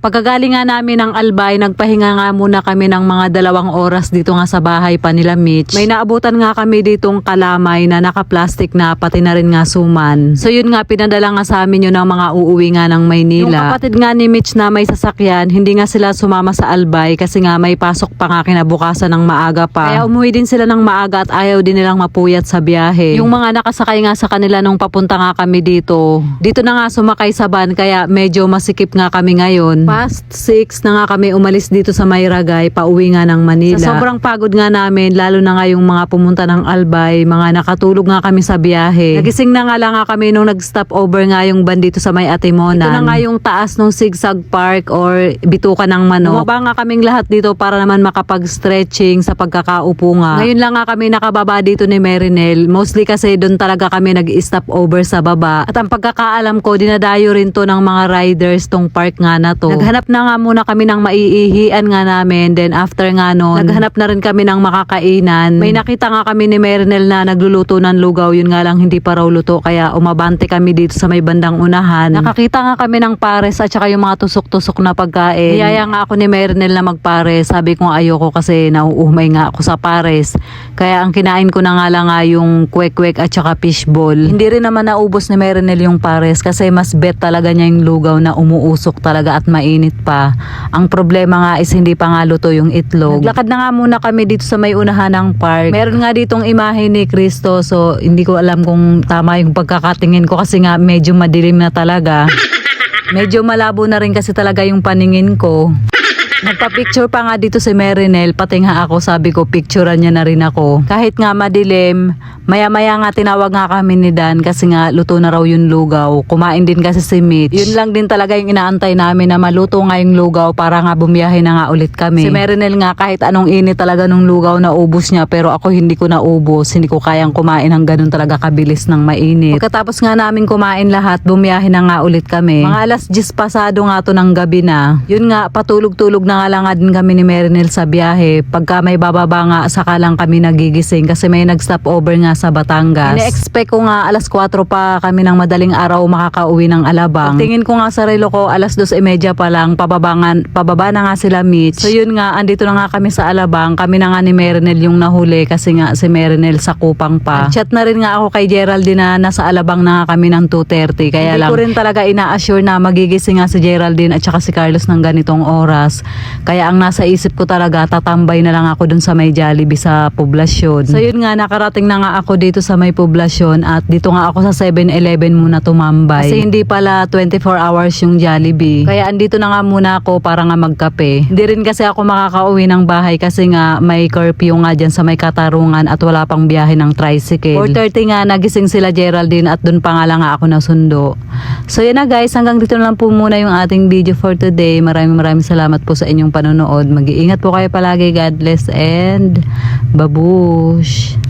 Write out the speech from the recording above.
Pagkagaling nga namin ng Albay, nagpahinga nga muna kami ng mga dalawang oras dito nga sa bahay pa nila Mitch. May naabutan nga kami ditong kalamay na naka-plastic na pati na rin nga suman. So yun nga, pinadala nga sa amin yun ng mga uuwi nga ng Maynila. Yung kapatid nga ni Mitch na may sasakyan, hindi nga sila sumama sa Albay kasi nga may pasok pa nga kinabukasan ng maaga pa. Kaya umuwi din sila ng maaga at ayaw din nilang mapuyat sa biyahe. Yung mga nakasakay nga sa kanila nung papunta nga kami dito, dito na nga sumakay sa van kaya medyo masikip nga kami ngayon. Past 6 na nga kami umalis dito sa Mayragay, pauwi nga ng Manila. Sa sobrang pagod nga namin, lalo na nga yung mga pumunta ng Albay, mga nakatulog nga kami sa biyahe. Nagising na nga lang nga kami nung nag-stop over nga yung van dito sa may Atimonan. Ito na nga yung taas ng Sigsag Park or Bituka ng Manok. Bumaba nga kaming lahat dito para naman makapag-stretching sa pagkakaupo nga. Ngayon lang nga kami nakababa dito ni Merinel. Mostly kasi doon talaga kami nag-stop over sa baba. At ang pagkakaalam ko, dinadayo rin to ng mga riders tong park nga na to. Naghanap na nga muna kami ng maiihian nga namin. Then after nga nun, naghanap na rin kami ng makakainan. May nakita nga kami ni Merinel na nagluluto ng lugaw. Yun nga lang hindi pa raw luto. Kaya umabante kami dito sa may bandang unahan. Nakakita nga kami ng pares at saka yung mga tusok-tusok na pagkain. Niyaya nga ako ni Merinel na magpares. Sabi ko ayoko kasi nauumay nga ako sa pares. Kaya ang kinain ko na nga lang nga yung kwek-kwek at saka fishball. Hindi rin naman naubos ni Merinel yung pares kasi mas bet talaga niya yung lugaw na umuusok talaga at mainit pa. Ang problema nga is hindi pa nga luto yung itlog. Naglakad na nga muna kami dito sa may unahan ng park. Meron nga ditong imahe ni Kristo so hindi ko alam kung tama yung pagkakatingin ko kasi nga medyo madilim na talaga. Medyo malabo na rin kasi talaga yung paningin ko. Nagpa-picture pa nga dito si Merinel, pati nga ako sabi ko picturean niya na rin ako. Kahit nga madilim, maya-maya nga tinawag nga kami ni Dan kasi nga luto na raw yung lugaw. Kumain din kasi si Mitch. Yun lang din talaga yung inaantay namin na maluto nga yung lugaw para nga bumiyahe na nga ulit kami. Si Merinel nga kahit anong init talaga nung lugaw na ubos niya pero ako hindi ko naubos. Hindi ko kayang kumain ng ganun talaga kabilis ng mainit. Pagkatapos nga namin kumain lahat, bumiyahe na nga ulit kami. Mga alas 10 pasado nga to ng gabi na. Yun nga, patulog-tulog na nga lang nga din kami ni Merinel sa biyahe. Pagka may bababa nga, saka lang kami nagigising kasi may nag-stop over nga sa Batangas. Ine-expect ko nga alas 4 pa kami ng madaling araw makakauwi ng Alabang. Tingin ko nga sa relo ko, alas 2.30 pa lang, pababa, nga, pababa na nga sila Mitch. So yun nga, andito na nga kami sa Alabang. Kami na nga ni Merinel yung nahuli kasi nga si Merinel sa kupang pa. Chat na rin nga ako kay Geraldine na nasa Alabang na nga kami ng 2.30. Kaya Hindi lang, ko rin talaga ina-assure na magigising nga si Geraldine at saka si Carlos ng ganitong oras. Kaya ang nasa isip ko talaga, tatambay na lang ako dun sa may Jollibee sa poblasyon. So yun nga, nakarating na nga ako dito sa may poblasyon at dito nga ako sa 7-Eleven muna tumambay. Kasi hindi pala 24 hours yung Jollibee. Kaya andito na nga muna ako para nga magkape. Hindi rin kasi ako makakauwi ng bahay kasi nga may curfew nga dyan sa may katarungan at wala pang biyahe ng tricycle. 4.30 nga nagising sila Geraldine at dun pa nga lang nga ako nasundo. So yun na guys, hanggang dito na lang po muna yung ating video for today. Maraming maraming salamat po sa inyong panonood. Mag-iingat po kayo palagi. God bless and babush!